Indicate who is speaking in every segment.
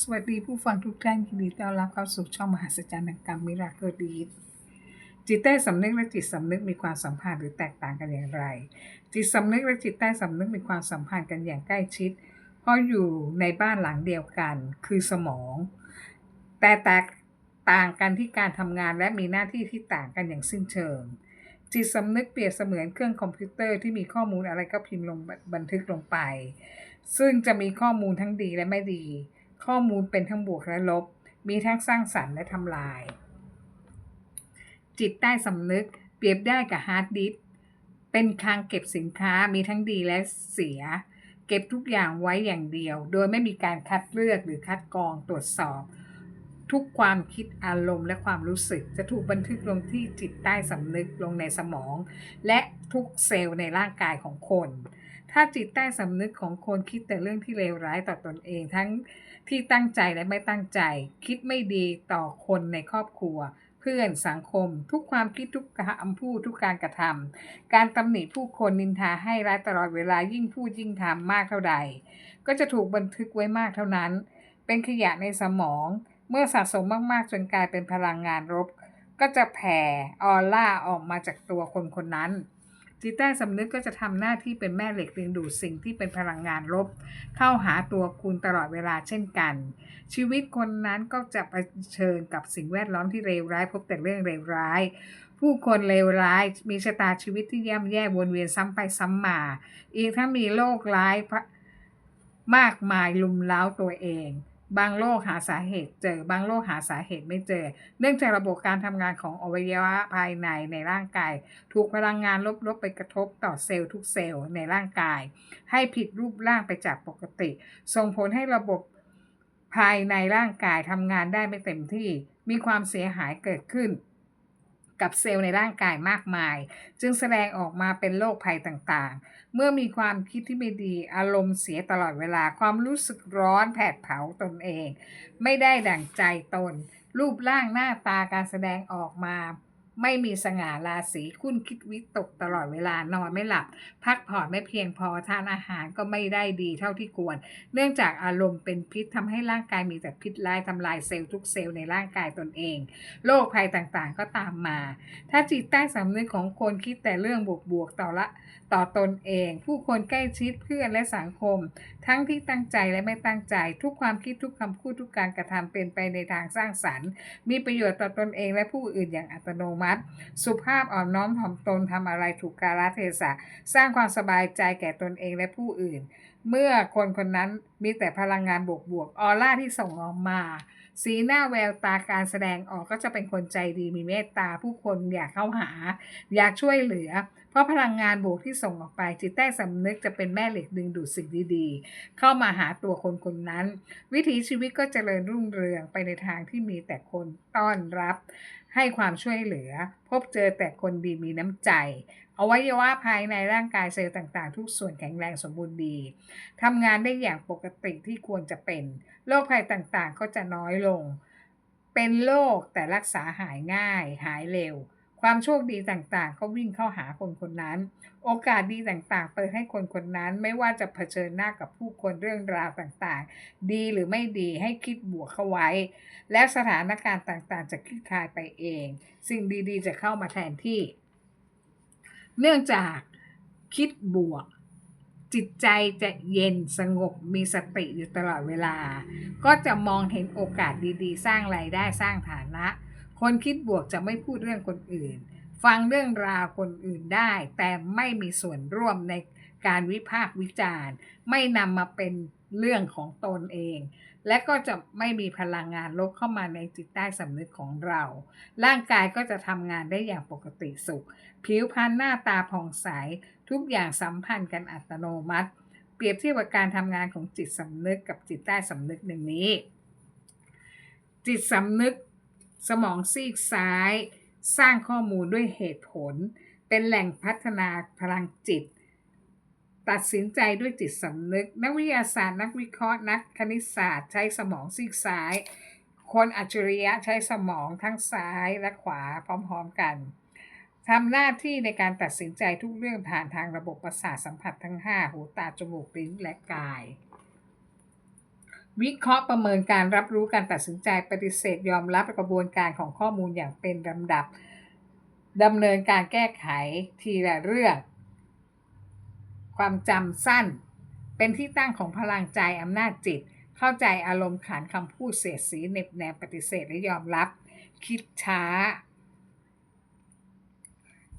Speaker 1: สวัสดีผู้ฟังทุกท่านยินดีต้อนรับเข้าสู่ช่องมหัศจรรย์แห่งกรรมมิราเคิลดีจิตใต้สำนึกและจิตสำนึกมีความสัมพันธ์หรือแตกต่างกันอย่างไร จิตสำนึกและจิตใต้สำนึกมีความสัมพันธ์กันอย่างใกล้ชิด เพราะอยู่ในบ้านหลังเดียวกัน คือสมอง แต่แตกต่างกันที่การทำงานและมีหน้าที่ที่ต่างกันอย่างสิ้นเชิง จิตสำนึกเปรียบเสมือนเครื่องคอมพิวเตอร์ที่มีข้อมูลอะไรก็พิมพ์ลงบันทึกลงไป ซึ่งจะมีข้อมูลทั้งดีและไม่ดี ข้อมูลเป็นทั้งบวกและลบ มีทั้งสร้างสรรค์และทำลาย จิตใต้สำนึกเปรียบได้กับฮาร์ดดิสก์เป็นคลังเก็บสินค้ามีทั้งดีและเสีย เก็บทุกอย่างไว้อย่างเดียว โดยไม่มีการคัดเลือกหรือคัดกรองตรวจสอบ ทุกความคิดอารมณ์และความรู้สึก จะถูกบันทึกลงที่จิตใต้สำนึกลงในสมอง และทุกเซลล์ในร่างกายของคน ถ้าจิตใต้สำนึกของคนคิดแต่เรื่องที่เลวร้ายต่อตนเอง ทั้งที่ตั้งใจและไม่ตั้งใจ คิดไม่ดีต่อคนในครอบครัว เพื่อนสังคม ทุกความคิดทุกคำพูดทุกการกระทำการตำหนิผู้คนนินทาให้ร้ายตลอดเวลายิ่งพูดยิ่งทำมากเท่าใด ก็จะถูกบันทึกไว้มากเท่านั้น เป็นขยะในสมอง เมื่อสะสมมากๆจนกลายเป็นพลังงานลบก็จะแผ่ออร่าออกมาจากตัวคนคนนั้น จิตใต้สำนึกก็จะทำหน้าที่เป็นแม่เหล็กดึงดูดสิ่งที่เป็นพลังงานลบ เข้าหาตัวคุณตลอดเวลาเช่นกัน ชีวิตคนนั้นก็จะเผชิญกับสิ่งแวดล้อมที่เลวร้ายพบแต่เรื่องเลวร้ายผู้คนเลวร้ายมีชะตาชีวิตที่ย่ำแย่วนเวียนซ้ำไปซ้ำมา อีกทั้งมีโรคร้ายมากมายลุมเล้าตัวเอง บางโรคหาสาเหตุเจอ บางโรคหาสาเหตุไม่เจอ เนื่องจากระบบการทำงานของอวัยวะภายในในร่างกาย ถูกพลังงานลบๆไปกระทบต่อเซลล์ทุกเซลล์ในร่างกาย ให้ผิดรูปร่างไปจากปกติ ส่งผลให้ระบบภายในร่างกายทำงานได้ไม่เต็มที่ มีความเสียหายเกิดขึ้น กับเซลล์ในร่างกายมากมาย จึงแสดงออกมาเป็นโรคภัยต่างๆ เมื่อมีความคิดที่ไม่ดีอารมณ์เสียตลอดเวลาความรู้สึกร้อนแผดเผาตนเอง ไม่ได้ดั่งใจตน รูปร่างหน้าตาการแสดงออกมา ไม่มีสง่าราศีคุณคิดวิตกตลอดเวลานอนไม่หลับ พักผ่อนไม่เพียงพอทานอาหารก็ไม่ได้ดีเท่าที่ควร เนื่องจากอารมณ์เป็นพิษทำให้ร่างกายมีแต่พิษร้ายทำลายเซลล์ทุกเซลล์ในร่างกายตนเองโรคภัยต่างๆก็ตามมา ถ้าจิตใต้สำนึกของคนคิดแต่เรื่องบวกๆต่อละต่อตนเอง ผู้คนใกล้ชิดเพื่อนและสังคม ทั้งที่ตั้งใจและไม่ตั้งใจ ทุกความคิดทุกคำพูดทุกการกระทำเป็นไปในทางสร้างสรรค์ มีประโยชน์ต่อตนเองและผู้อื่นอย่างอัตโนมัติสุภาพอ่อนน้อมถ่อมตนทำอะไรถูกกาลเทศะ สร้างความสบายใจแก่ตนเองและผู้อื่น เมื่อคนคนนั้นมีแต่พลังงานบวกๆออร่าที่ส่งออกมา สีหน้าแววตาการแสดงออกก็จะเป็นคนใจดีมีเมตตาผู้คนอยากเข้าหา อยากช่วยเหลือ เพราะพลังงานบวกที่ส่งออกไป จิตใต้สำนึกจะเป็นแม่เหล็กดึงดูดสิ่งดีๆ เข้ามาหาตัวคนคนนั้น วิถีชีวิตก็เจริญรุ่งเรืองไปในทางที่มีแต่คนต้อนรับ ให้ความช่วยเหลือ พบเจอแต่คนดีมีน้ำใจอวัยวะภายในร่างกายเซลล์ต่างๆ ทุกส่วนแข็งแรงสมบูรณ์ดีทำงานได้อย่างปกติที่ควรจะเป็น โรคภัยต่างๆ ก็จะน้อยลง เป็นโรคแต่รักษาหายง่าย หายเร็ว ความโชคดีต่างๆ ก็วิ่งเข้าหาคนคนนั้น โอกาสดีต่างๆ เปิดให้คนคนนั้นไม่ว่าจะเผชิญหน้ากับผู้คนเรื่องราวต่างๆ ดีหรือไม่ดีให้คิดบวกเข้าไว้ และสถานการณ์ต่างๆ จะคลี่คลายไปเอง สิ่งดีๆ จะเข้ามาแทนที่ เนื่องจากคิดบวก จิตใจจะเย็นสงบมีสติอยู่ตลอดเวลา ก็จะมองเห็นโอกาสดีๆ สร้างรายได้สร้างฐานะ คนคิดบวกจะไม่พูดเรื่องคนอื่น ฟังเรื่องราวคนอื่นได้ แต่ไม่มีส่วนร่วมในการวิพากษ์วิจารณ์ ไม่นำมาเป็นเรื่องของตนเอง และก็จะไม่มีพลังงานลบเข้ามาในจิตใต้สำนึกของเรา ร่างกายก็จะทำงานได้อย่างปกติสุข ผิวพรรณหน้าตาผ่องใส ทุกอย่างสัมพันธ์กันอัตโนมัติ เปรียบเทียบกับการทำงานของจิตสำนึกกับจิตใต้สำนึกหนึ่งนี้ จิตสำนึก สมองซีกซ้าย สร้างข้อมูลด้วยเหตุผล เป็นแหล่งพัฒนาพลังจิต ตัดสินใจด้วยจิตสำนึก นักวิทยาศาสตร์นักวิเคราะห์นักคณิตศาสตร์ ใช้สมองซีกซ้าย คนอัจฉริยะใช้สมองทั้งซ้ายและขวาพร้อมๆกันทำหน้าที่ในการตัดสินใจทุกเรื่องผ่านทางระบบประสาทสัมผัสทั้ง 5 หูตาจมูกลิ้นและกาย วิเคราะห์ประเมินการรับรู้การตัดสินใจปฏิเสธยอมรับกระบวนการของข้อมูลอย่างเป็นลำดับดำเนินการแก้ไขทีละเรื่อง ความจำสั้น เป็นที่ตั้งของพลังใจอำนาจจิต เข้าใจอารมณ์ขันคำพูดเสียดสีเน็บแนมปฏิเสธและยอมรับ คิดช้า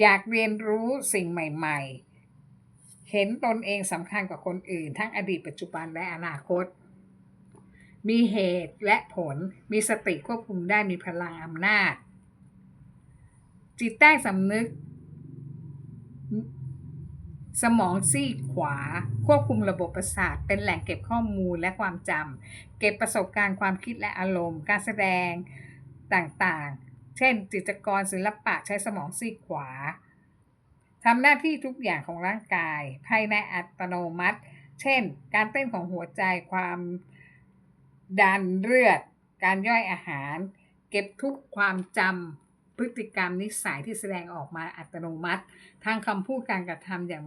Speaker 1: อยากเรียนรู้สิ่งใหม่ ๆ เห็นตนเองสำคัญกว่าคนอื่น ทั้งอดีตปัจจุบันและอนาคต มีเหตุและผล มีสติควบคุมได้มีพลังอำนาจ จิตใต้สำนึก สมองซีกขวา ควบคุมระบบประสาท เป็นแหล่งเก็บข้อมูลและความจำเก็บประสบการณ์ความคิดและอารมณ์ การแสดงต่างๆ เช่น จิตรกรศิลปะใช้สมองซีกขวาทำหน้าที่ทุกอย่างของร่างกาย ภายในอัตโนมัติ เช่น การเต้นของหัวใจ ความ ดันเลือด การย่อยอาหาร เก็บทุกความจำพฤติกรรมนิสัยที่แสดงออกมาอัตโนมัติทางคำพูดการกระทำอย่าง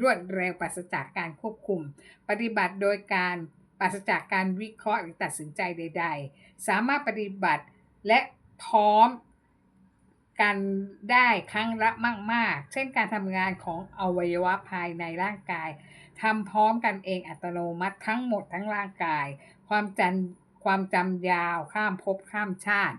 Speaker 1: รวดเร็วปราศจากการควบคุม ปฏิบัติโดยการปราศจากการวิเคราะห์หรือตัดสินใจใด ๆ สามารถปฏิบัติและพร้อมกันได้ครั้งละมาก ๆ เช่นการทำงานของอวัยวะภายในร่างกายทำพร้อมกันเองอัตโนมัติทั้งหมดทั้งร่างกาย ความจำความจำยาวข้ามภพข้ามชาติ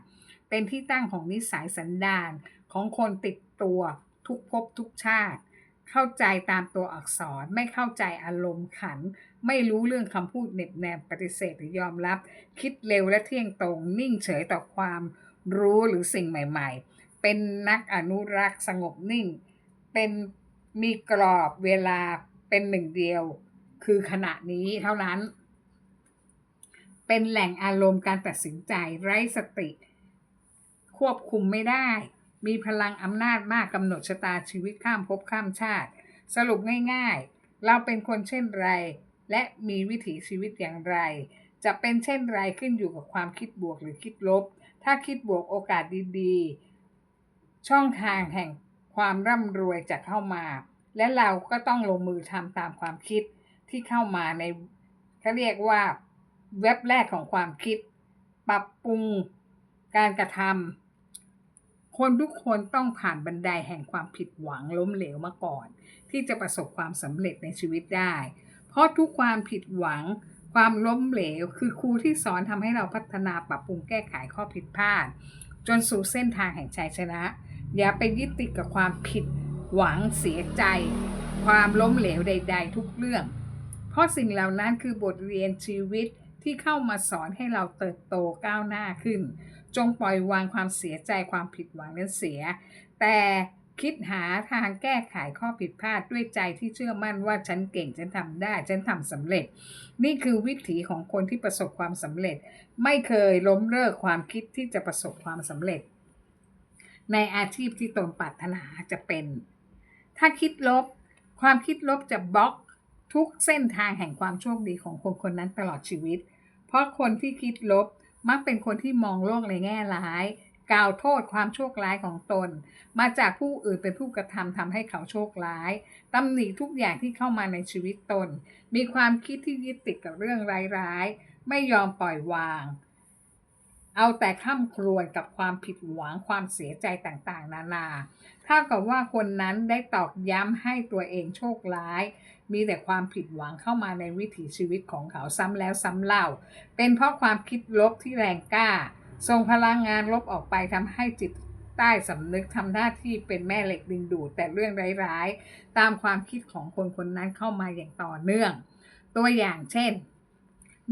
Speaker 1: เป็นที่ตั้งของนิสัยสันดานของคนติดตัวทุกภพทุกชาติ เข้าใจตามตัวอักษรไม่เข้าใจอารมณ์ขัน ไม่รู้เรื่องคำพูดเหน็บแนมปฏิเสธหรือยอมรับ คิดเร็วและเที่ยงตรง นิ่งเฉยต่อความรู้หรือสิ่งใหม่ๆ เป็นนักอนุรักษ์สงบนิ่ง เป็นมีกรอบเวลาเป็นหนึ่งเดียว คือขณะนี้เท่านั้น เป็นแหล่งอารมณ์การตัดสินใจไร้สติ ควบคุมไม่ได้ มีพลังอำนาจมากกำหนดชะตาชีวิตข้ามภพข้ามชาติ สรุปง่ายๆ เราเป็นคนเช่นไร และมีวิถีชีวิตอย่างไร จะเป็นเช่นไรขึ้นอยู่กับความคิดบวกหรือคิดลบ ถ้าคิดบวกโอกาสดีๆ ช่องทางแห่งความร่ำรวยจะเข้ามา และเราก็ต้องลงมือทำตามความคิดที่เข้ามาในเขาเรียกว่า เว็บแรกของความคิด ปรับปรุงการกระทำคนทุกคนต้องผ่านบันไดแห่งความผิดหวังล้มเหลวมาก่อน ที่จะประสบความสำเร็จในชีวิตได้ เพราะทุกความผิดหวัง ความล้มเหลว คือครูที่สอนทำให้เราพัฒนาปรับปรุงแก้ไขข้อผิดพลาด จนสู่เส้นทางแห่งชัยชนะ อย่าไปยึดติดกับความผิดหวังเสียใจ ความล้มเหลวใด ๆ ทุกเรื่อง เพราะสิ่งเหล่านั้นคือบทเรียนชีวิต ที่เข้ามาสอนให้เราเติบโตก้าวหน้าขึ้น จงปล่อยวางความเสียใจความผิดหวังนั้นเสีย แต่คิดหาทางแก้ไขข้อผิดพลาดด้วยใจที่เชื่อมั่นว่าฉันเก่งฉันทำได้ ฉันทำสำเร็จ นี่คือวิถีของคนที่ประสบความสำเร็จ ไม่เคยล้มเลิกความคิดที่จะประสบความสำเร็จ ในอาชีพที่ตนปรารถนาจะเป็น ถ้าคิดลบ ความคิดลบจะบล็อกทุกเส้นทางแห่งความโชคดีของคนคนนั้นตลอดชีวิต เพราะคนที่คิดลบมักเป็นคนที่มองโลกในแง่ร้าย กล่าวโทษความโชคร้ายของตน มาจากผู้อื่นเป็นผู้กระทำทำให้เขาโชคร้ายตำหนิทุกอย่างที่เข้ามาในชีวิตตน มีความคิดที่ยึดติดกับเรื่องร้ายๆ ไม่ยอมปล่อยวาง เอาแต่ข้ามครวญกับความผิดหวังความเสียใจต่างๆ นานาเท่ากับว่าคนนั้นได้ตอกย้ำให้ตัวเองโชคร้าย มีแต่ความผิดหวังเข้ามาในวิถีชีวิตของเขาซ้ำแล้วซ้ำเล่า เป็นเพราะความคิดลบที่แรงกล้าส่งพลังงานลบออกไปทำให้จิตใต้สำนึกทำหน้าที่เป็นแม่เหล็กดึงดูดแต่เรื่องร้ายๆ ตามความคิดของคนคนนั้นเข้ามาอย่างต่อเนื่อง ตัวอย่างเช่น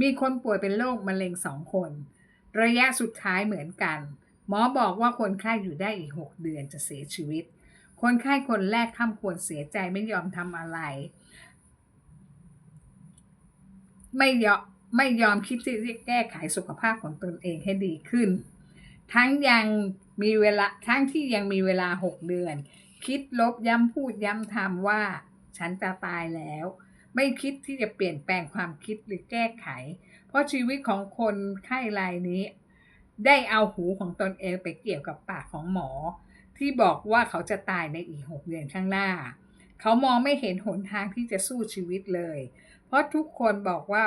Speaker 1: มีคนป่วยเป็นโรคมะเร็งสองคน ระยะสุดท้ายเหมือนกัน หมอบอกว่าคนไข้อยู่ได้อีก 6 เดือนจะเสียชีวิต คนไข้คนแรกข้ามควรเสียใจไม่ยอมทำอะไร ไม่ยอมไม่ยอมคิดที่จะแก้ไขสุขภาพของตนเองให้ดีขึ้น ทั้งยังมีเวลาทั้งที่ยังมีเวลา6เดือน คิดลบย้ำพูดย้ำทำว่า ฉันจะตายแล้ว ไม่คิดที่จะเปลี่ยนแปลงความคิดหรือแก้ไข เพราะชีวิตของคนไข้รายนี้ ได้เอาหูของตนเองไปเกี่ยวกับปากของหมอ ที่บอกว่าเขาจะตายในอีก6เดือนข้างหน้า เขามองไม่เห็นหนทางที่จะสู้ชีวิตเลย ราะทุกคนบอกว่า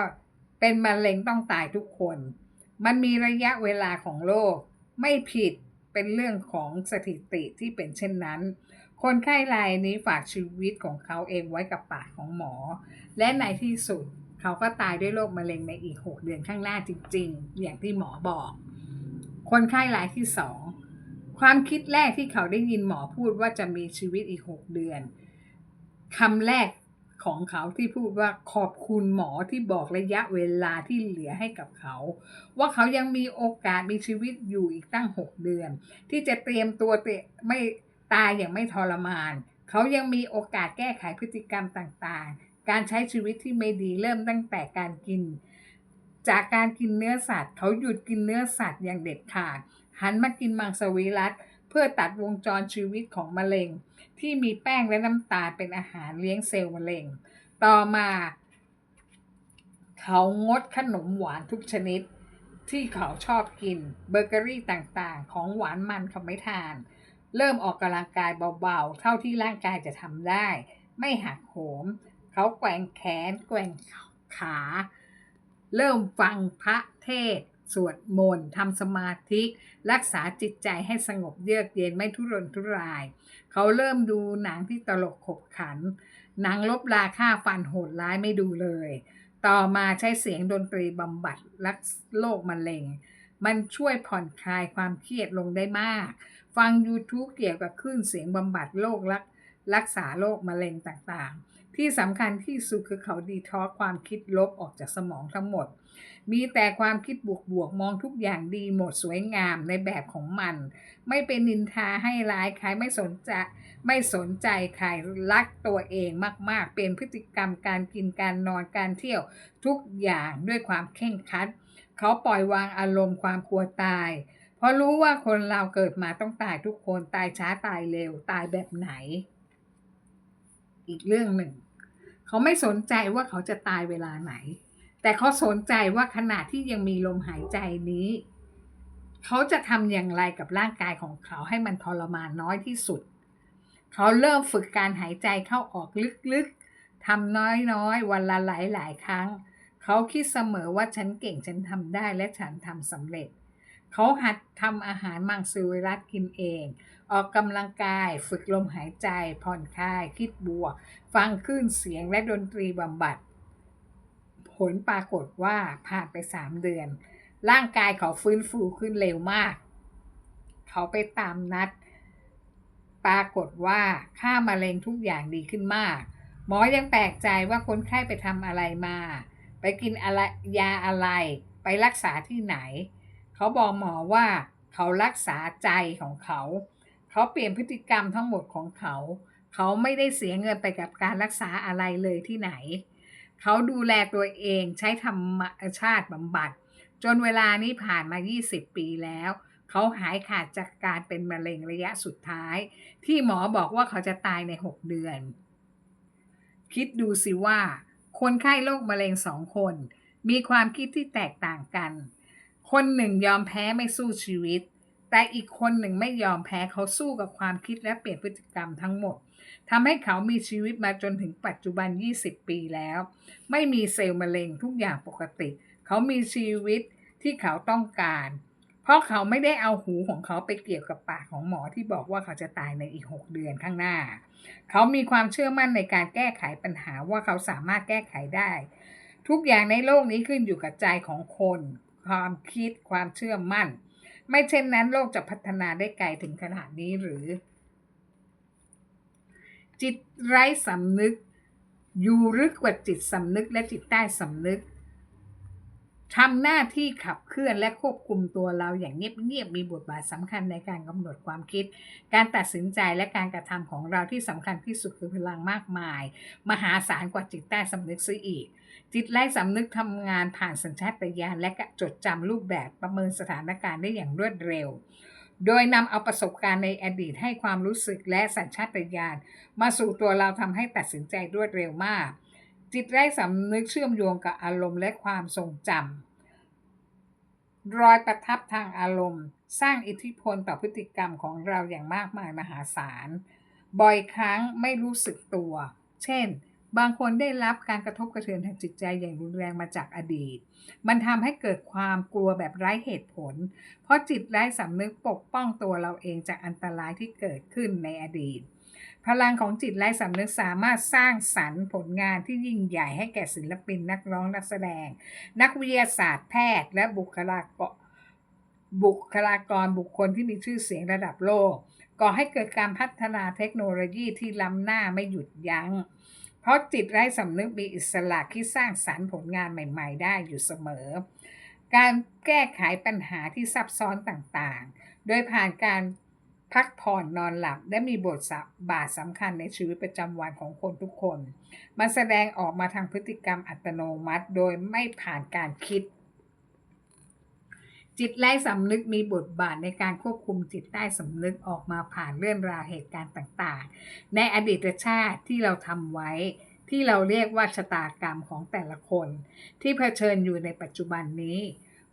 Speaker 1: เป็นมะเร็งต้องตายทุกคน มันมีระยะเวลาของโรคไม่ผิดเป็นเรื่องของสถิติที่เป็นเช่นนั้น คนไข้รายนี้ฝากชีวิตของเขาเองไว้กับปากของหมอ และในที่สุดเขาก็ตายด้วยโรคมะเร็งในอีก 6 เดือนข้างหน้าจริง ๆ อย่างที่หมอบอก คนไข้รายที่สองความคิดแรกที่เขาได้ยินหมอพูดว่าจะมีชีวิตอีก 6 เดือนคำแรก ของเขาที่พูดว่าขอบคุณหมอที่บอกระยะเวลาที่เหลือให้กับเขา ว่าเขายังมีโอกาสมีชีวิตอยู่อีกตั้ง 6 เดือน ที่จะเตรียมตัวเตะไม่ตายอย่างไม่ทรมาน เขายังมีโอกาสแก้ไขพฤติกรรมต่างๆ การใช้ชีวิตที่ไม่ดีเริ่มตั้งแต่การกิน จากการกินเนื้อสัตว์ เขาหยุดกินเนื้อสัตว์อย่างเด็ดขาดหันมากินมังสวิรัต เพื่อตัดวงจรชีวิตของมะเร็ง ที่มีแป้งและน้ำตาลเป็นอาหารเลี้ยงเซลล์มะเร็ง ต่อมา เขางดขนมหวานทุกชนิด ที่เขาชอบกินเบเกอรี่ต่างๆ ของหวานมันเขาไม่ทาน เริ่มออกกำลังกายเบาๆ เท่าที่ร่างกายจะทำได้ ไม่หักโหม เขาแกว่งแขนแกว่งขา เริ่มฟังพระเทศ สวดมนต์ทำสมาธิ รักษาจิตใจให้สงบเยือกเย็นไม่ทุรนทุราย เขาเริ่มดูหนังที่ตลกขบขัน หนังลบราค่าฟันโหดร้ายไม่ดูเลย ต่อมาใช้เสียงดนตรีบำบัดรักโรคมะเร็ง มันช่วยผ่อนคลายความเครียดลงได้มาก ฟัง YouTube เกี่ยวกับคลื่นเสียงบำบัดโรครักรักษาโรคมะเร็งต่างๆ ที่สำคัญที่สุดคือเขาดีท็อกความคิดลบออกจากสมองทั้งหมด มีแต่ความคิดบวกๆ มองทุกอย่างดีหมดสวยงามในแบบของมัน ไม่เป็นนินทาให้ร้ายใครไม่สนใจไม่สนใจใครรักตัวเองมากๆ เป็นพฤติกรรมการกินการนอนการเที่ยวทุกอย่างด้วยความเข่งคัด เขาปล่อยวางอารมณ์ความกลัวตาย เพราะรู้ว่าคนเราเกิดมาต้องตายทุกคนตายช้าตายเร็วตายแบบไหน อีกเรื่องหนึ่ง เขาไม่สนใจว่าเขาจะตายเวลาไหน แต่เขาสนใจว่าขณะที่ยังมีลมหายใจนี้ เขาจะทำอย่างไรกับร่างกายของเขาให้มันทรมานน้อยที่สุด เขาเริ่มฝึกการหายใจเข้าออกลึกๆทำน้อยๆวันละหลายๆครั้ง เขาคิดเสมอว่าฉันเก่งฉันทำได้และฉันทำสำเร็จ เขาหัดทำอาหารมังสวิรัตกินเอง ออกกำลังกาย ฝึกลมหายใจ ผ่อนคลาย คิดบวก ฟังคลื่นเสียงและดนตรีบำบัด ผลปรากฏว่าผ่านไปสามเดือน ร่างกายเขาฟื้นฟูขึ้นเร็วมาก เขาไปตามนัด ปรากฏว่าค่ามะเร็งทุกอย่างดีขึ้นมาก หมอยังแปลกใจว่าคนไข้ไปทำอะไรมา ไปกินอะไรยาอะไร ไปรักษาที่ไหน เขาบอกหมอว่าเขารักษาใจของเขา เขาเปลี่ยนพฤติกรรมทั้งหมดของเขา เขาไม่ได้เสียเงินไปกับการรักษาอะไรเลยที่ไหน เขาดูแลตัวเองใช้ธรรมชาติบำบัด จนเวลานี้ผ่านมา 20 ปีแล้ว เขาหายขาดจากการเป็นมะเร็งระยะสุดท้าย ที่หมอบอกว่าเขาจะตายใน 6 เดือน คิดดูสิว่า คนไข้โรคมะเร็งสองคน มีความคิดที่แตกต่างกัน คนหนึ่งยอมแพ้ไม่สู้ชีวิต แต่อีกคนหนึ่งไม่ยอมแพ้เขาสู้กับความคิดและเปลี่ยนพฤติกรรมทั้งหมดทำให้เขามีชีวิตมาจนถึงปัจจุบัน 20 ปีแล้ว ไม่มีเซลล์มะเร็งทุกอย่างปกติ เขามีชีวิตที่เขาต้องการ เพราะเขาไม่ได้เอาหูของเขาไปเกี่ยวกับปากของหมอที่บอกว่าเขาจะตายในอีก 6 เดือนข้างหน้า เขามีความเชื่อมั่นในการแก้ไขปัญหาว่าเขาสามารถแก้ไขได้ ทุกอย่างในโลกนี้ขึ้นอยู่กับใจของคน ความคิดความเชื่อมั่น ไม่เช่นนั้นโลกจะพัฒนาได้ไกลถึงขนาดนี้หรือ จิตไร้สำนึก อยู่ลึกกว่าจิตสำนึกและจิตใต้สำนึก ทำหน้าที่ขับเคลื่อนและควบคุมตัวเราอย่างเงียบๆมีบทบาทสำคัญในการกำหนดความคิด การตัดสินใจและการกระทำของเราที่สำคัญที่สุดคือพลังมากมาย มหาศาลกว่าจิตใต้สำนึกซะอีก จิตไร้สำนึกทำงานผ่านสัญชาตญาณและจดจำรูปแบบประเมินสถานการณ์ได้อย่างรวดเร็ว โดยนำเอาประสบการณ์ในอดีตให้ความรู้สึกและสัญชาตญาณมาสู่ตัวเราทำให้ตัดสินใจรวดเร็วมาก จิตไร้สำนึกเชื่อมโยงกับอารมณ์และความทรงจำรอยประทับทางอารมณ์ สร้างอิทธิพลต่อพฤติกรรมของเราอย่างมากมายมหาศาล บ่อยครั้งไม่รู้สึกตัว เช่น บางคนได้รับการกระทบกระเทือนทางจิตใจอย่างรุนแรงมาจากอดีต มันทำให้เกิดความกลัวแบบไร้เหตุผล เพราะจิตไร้สำนึกปกป้องตัวเราเองจากอันตรายที่เกิดขึ้นในอดีต พลังของจิตไร้สำนึกสามารถสร้างสรรค์ผลงานที่ยิ่งใหญ่ให้แก่ศิลปินนักร้องนักแสดง นักวิทยาศาสตร์แพทย์ และบุคลากรบุคลากรบุคคลที่มีชื่อเสียงระดับโลกก่อให้เกิดการพัฒนาเทคโนโลยีที่ล้ำหน้าไม่หยุดยัง้ง เพราะจิตไร้สำนึกมีอิสระที่สร้างสรรค์ผลงานใหม่ ๆ ได้อยู่เสมอ การแก้ไขปัญหาที่ซับซ้อนต่างๆ โดยผ่านการ พักผ่อนนอนหลับและมีบทบาทสำคัญในชีวิตประจำวันของคนทุกคน มันแสดงออกมาทางพฤติกรรมอัตโนมัติ โดยไม่ผ่านการคิด จิตไร้สำนึกมีบทบาทในการควบคุมจิตใต้สำนึกออกมาผ่านเรื่องราวเหตุการณ์ต่างๆ ในอดีตชาติที่เราทำไว้ที่เราเรียกว่าชะตากรรมของแต่ละคน ที่เผชิญอยู่ในปัจจุบันนี้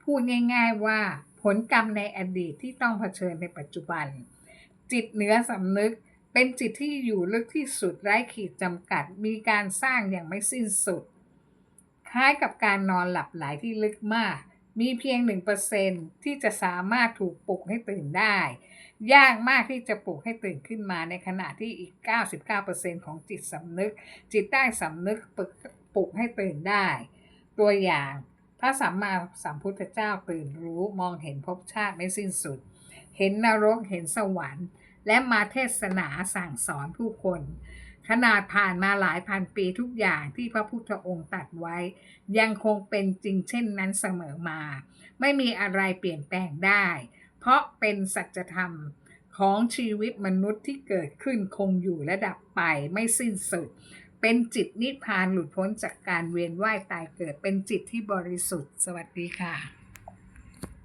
Speaker 1: พูดง่าย ๆว่าผลกรรมในอดีตที่ต้องเผชิญในปัจจุบัน จิตเหนือสำนึก เป็นจิตที่อยู่ลึกที่สุดไร้ขีดจำกัด มีการสร้างอย่างไม่สิ้นสุด คล้ายกับการนอนหลับไหลที่ลึกมาก มีเพียง 1%ที่จะสามารถถูกปลุกให้ตื่นได้ ยากมากที่จะปลุกให้ตื่นขึ้นมาในขณะที่อีก 99%ของจิตสำนึก จิตใต้สำนึกปลุกปลุกให้ตื่นได้ ตัวอย่างพระสัมมาสัมพุทธเจ้าตื่นรู้มองเห็นภพชาติไม่สิ้นสุด เห็นนรกเห็นสวรรค์ และมาเทศนาสั่งสอนผู้คน ขนาดผ่านมาหลายพันปีทุกอย่างที่พระพุทธองค์ตัดไว้ ยังคงเป็นจริงเช่นนั้นเสมอมา ไม่มีอะไรเปลี่ยนแปลงได้ เพราะเป็นสัจธรรมของชีวิตมนุษย์ที่เกิดขึ้นคงอยู่และดับไปไม่สิ้นสุด เป็นจิตนิพพานหลุดพ้นจากการเวียนว่ายตายเกิด เป็นจิตที่บริสุทธิ์ สวัสดีค่ะ